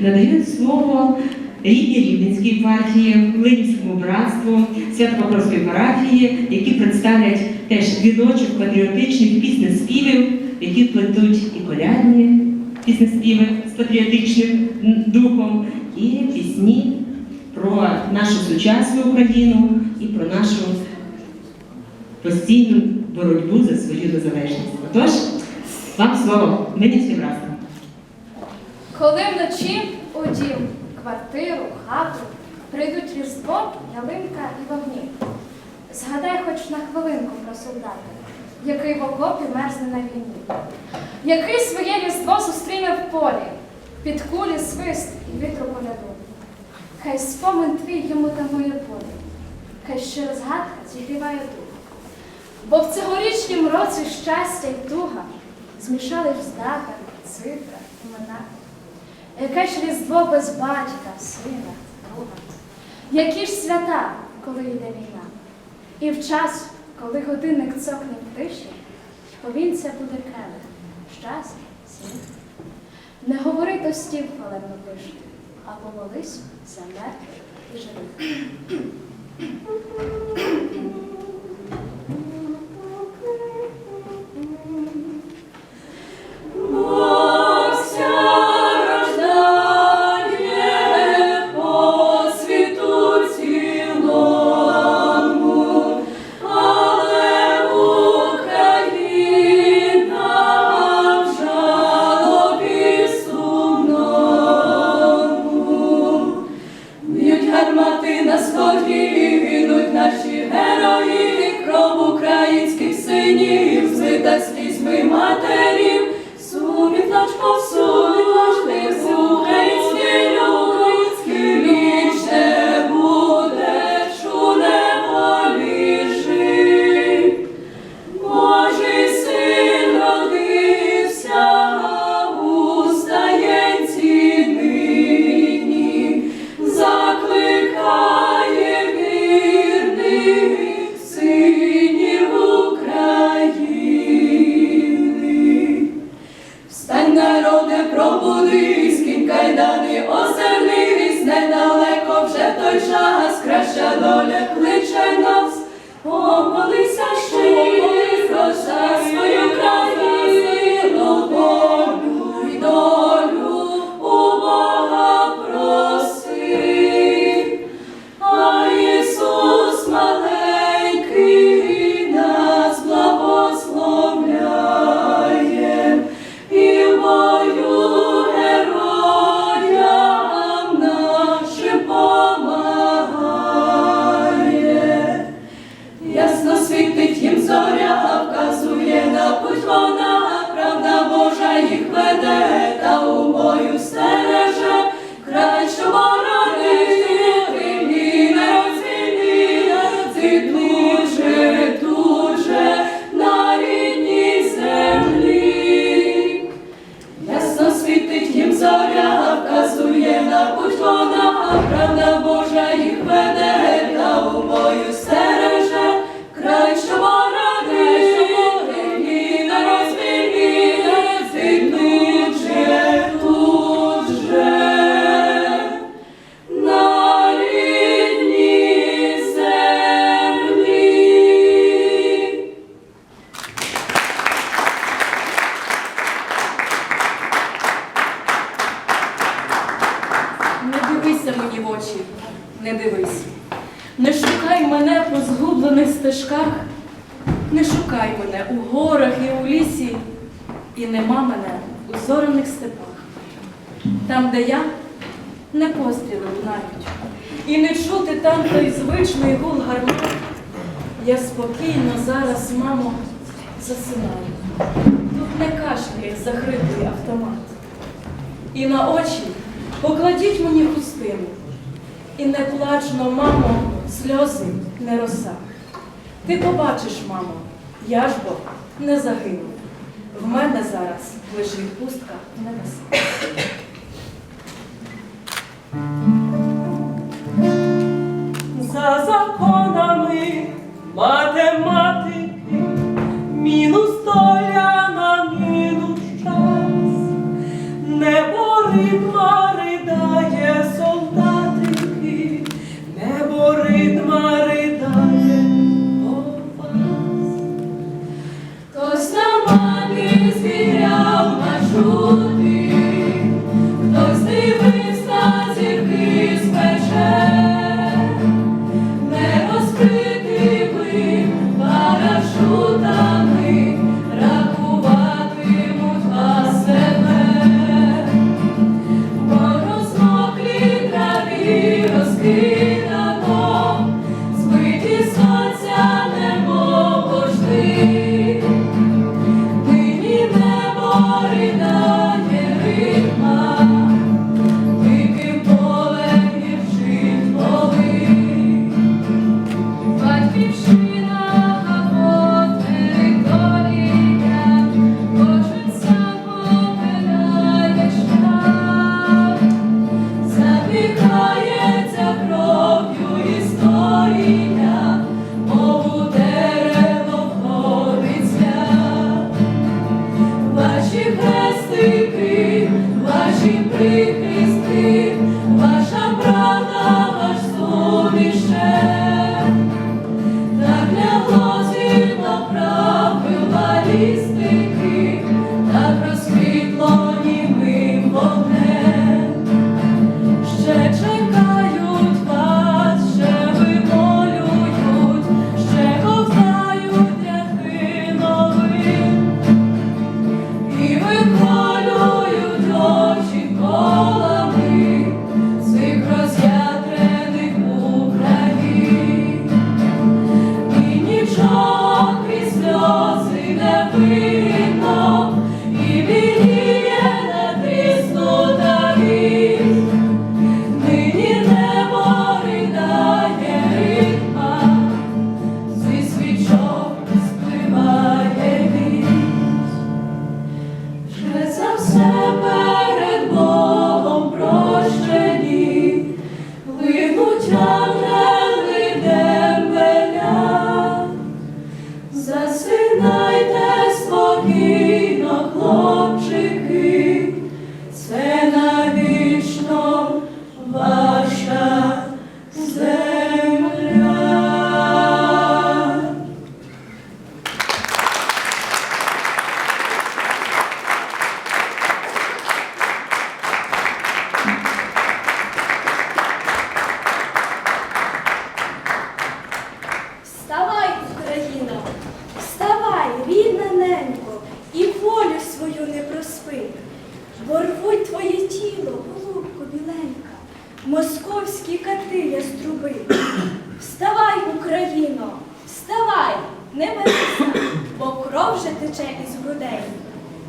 Надаю слово рідній Рівненській партії, Ленінському братству, Свято-Покровської парафії, які представлять теж віночок патріотичних піснеспівів, які плетуть і колядні піснеспіви з патріотичним духом, і пісні про нашу сучасну Україну і про нашу постійну боротьбу за свою незалежність. Отож, вам слово, Ленінське братство. Коли вночі у дім, квартиру, хату прийдуть різдво, ялинка і вогні. Згадай хоч на хвилинку про солдата, який в окопі мерзне на війні, який своє різдво зустріне в полі, під кулі свист і вітру поляду. Хай спомин твій йому тамує полі, хай щира згадка зігріває дух. Бо в цьогорічнім році щастя й туга змішались датами, цифра, імена. Яке ж різдво без батька, сина, друга? Які ж свята, коли йде війна? І в час, коли годинник цокне в тиші, повінця буде келих, щастя, сміх. Не говори то стів хвалебно пишти, а помолись за мертвих і живих. Кличе нас, помолися щиро правда Божа де я, не постріли лунають, і не чути там той звичний гул гармат. Я спокійно зараз, мамо, засинаю. Тут не кашляє захриплий автомат. І на очі покладіть мені хустину. І не плачно, мамо, сльози не роса. Ти побачиш, мамо, я ж бо не загину. В мене зараз лежить пустка небеса. Lord.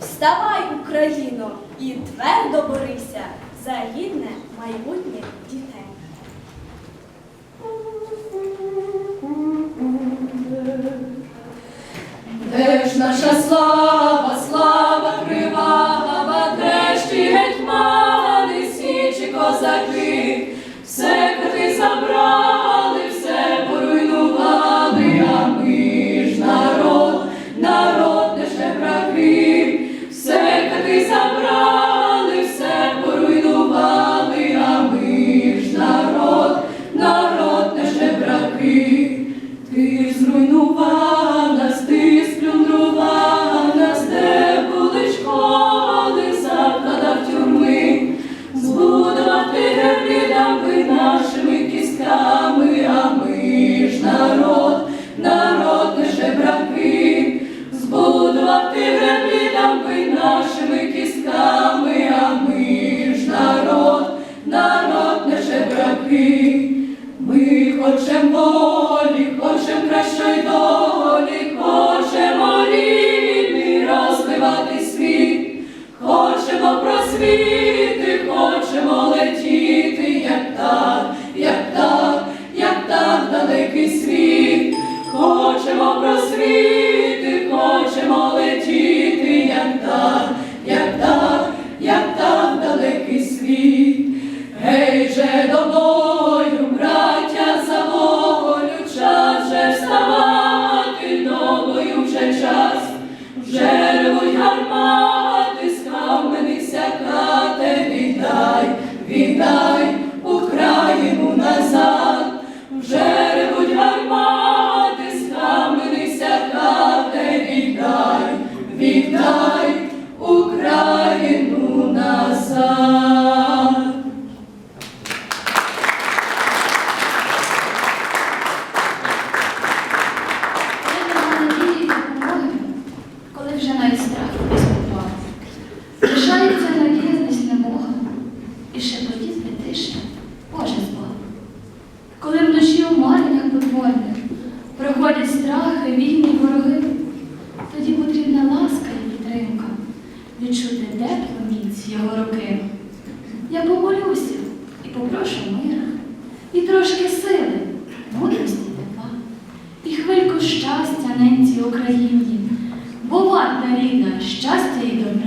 Вставай, Україно, і твердо борися за гідне майбутнє дітей. Де ж наша слава? світи хочемо летіти. попрошу мира і трошки сили, мудрості тепла, і хвильку щастя ненці Україні. Буватна рідна, щастя і добра.